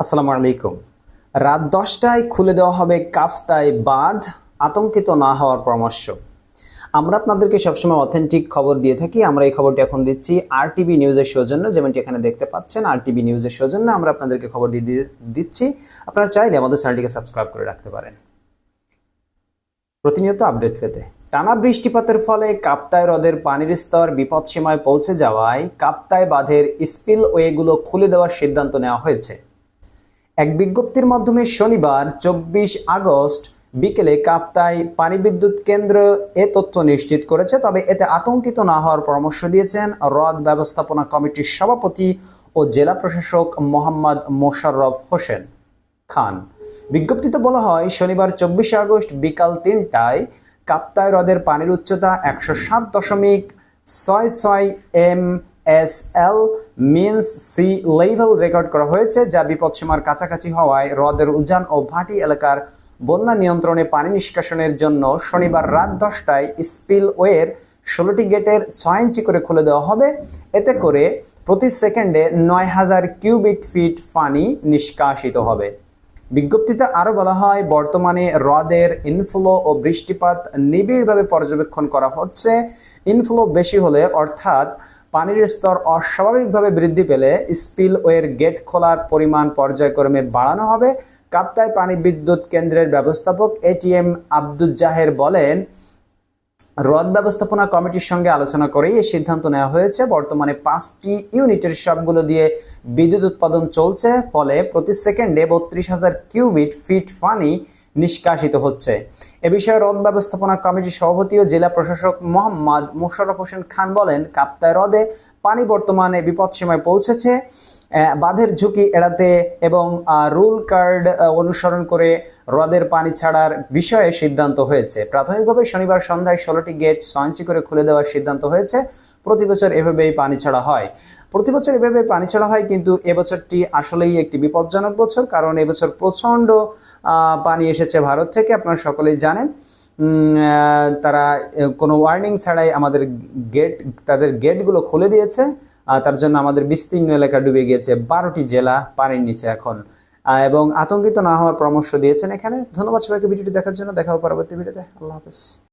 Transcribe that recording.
আসসালামু আলাইকুম। রাত দশটায় খুলে দেওয়া হবে কাফতায় বাঁধ, আতঙ্কিত না হওয়ার পরামর্শ। আমরা আপনাদেরকে সবসময় অথেন্টিক খবর দিয়ে থাকি। আমরা এই খবরটি এখন দিচ্ছি আর টিভি নিউজের সৌজন্য। যেমনটি এখানে দেখতে পাচ্ছেন আর টিভি নিউজের সৌজন্য আমরা আপনাদেরকে খবর দিয়ে দিচ্ছি। আপনারা চাইলে আমাদের চ্যানেলটিকে সাবস্ক্রাইব করে রাখতে পারেন। প্রতিনিয়ত আপডেট পেতে। টানা বৃষ্টিপাতের ফলে কাপ্তায় হ্রদের পানির স্তর বিপদসীমায় পৌঁছে যাওয়ায় কাপ্তায় বাঁধের স্পিল ওয়েগুলো খুলে দেওয়ার সিদ্ধান্ত নেওয়া হয়েছে। এক বিজ্ঞপ্তির মাধ্যমে শনিবার, চব্বিশ আগস্ট বিকেলে কাপ্তাই পানি বিদ্যুৎ কেন্দ্র এ তথ্য নিশ্চিত করেছে। তবে এতে আতঙ্কিত না হওয়ার পরামর্শ দিয়েছেন হ্রদ ব্যবস্থাপনা কমিটির সভাপতি ও জেলা প্রশাসক মোহাম্মদ মোশাররফ হোসেন খান। বিজ্ঞপ্তিতে বলা হয়, শনিবার, চব্বিশে আগস্ট বিকাল তিনটায় কাপ্তাই হ্রদের পানির উচ্চতা একশো সাত দশমিক ছয় ছয় M S L means sea level record করা হয়েছে, যা বিপদসীমার কাছাকাছি হওয়ায় হ্রদের উজান ও ভাটি এলাকার বন্যা নিয়ন্ত্রণে পানি নিষ্কাশনের জন্য শনিবার রাত দশটায় স্পিল ওয়ের ষোলোটি গেটের ছয় ইঞ্চি করে খুলে দেওয়া হবে। এতে করে প্রতি সেকেন্ডে নয় হাজার কিউবিক ফিট পানি নিষ্কাশিত হবে। বিজ্ঞপ্তিতে আরও বলা হয়, বর্তমানে হ্রদের ইনফ্লো ও বৃষ্টিপাত নিবিড়ভাবে পর্যবেক্ষণ করা হচ্ছে। ইনফ্লো বেশি হলে অর্থাৎ পানির স্তর অস্বাভাবিকভাবে বৃদ্ধি পেলে স্পিলওয়ের গেট খোলার পরিমাণ পর্যায়ক্রমে বাড়ানো হবে। কাপ্তাই পানি বিদ্যুৎ কেন্দ্রের ব্যবস্থাপক এটিএম আব্দুল জাহের বলেন, হ্রদ ব্যবস্থাপনা কমিটির সঙ্গে আলোচনা করেই এই সিদ্ধান্ত নেওয়া হয়েছে। বর্তমানে পাঁচটি ইউনিটের সবগুলো দিয়ে বিদ্যুৎ উৎপাদন চলছে। ফলে প্রতি সেকেন্ডে বত্রিশ হাজার কিউবিট ফিট পানি নিষ্কাশিত হচ্ছে। এ বিষয়ে হ্রদ ব্যবস্থাপনা কমিটির সভাপতি ও জেলা প্রশাসক মোহাম্মদ মোশাররফ হোসেন খান বলেন, কাপ্তায় হ্রদে পানি বর্তমানে বিপদসীমায় পৌঁছেছে বাঁধের ঝুঁকি এড়াতে এবং রুল কার্ড অনুসরণ করে হ্রদের পানি ছাড়ার বিষয়ে সিদ্ধান্ত হয়েছে। প্রাথমিকভাবে শনিবার সন্ধ্যায় ষোলোটি গেট ইঞ্চি করে খুলে দেওয়ার সিদ্ধান্ত হয়েছে। প্রতি বছর এভাবেই পানি ছাড়া হয়। প্রতি বছর এভাবে পানি ছাড়া হয়, কিন্তু এবছরটি আসলেই একটি বিপজ্জনক বছর, কারণ এবছর প্রচণ্ড পানি এসেছে ভারত থেকে, আপনারা সকলেই জানেন। তারা কোনো ওয়ার্নিং ছাড়াই আমাদের গেট তাদের গেটগুলো খুলে দিয়েছে তার জন্য আমাদের বিস্তীর্ণ এলাকা ডুবে গিয়েছে বারোটি জেলা পানির নিচে এখন। এবং আতঙ্কিত না হওয়ার পরামর্শ দিয়েছেন এখানে। ধন্যবাদ সবাইকে ভিডিওটি দেখার জন্য। দেখা হবে পরবর্তী ভিডিওতে। আল্লাহ হাফেজ।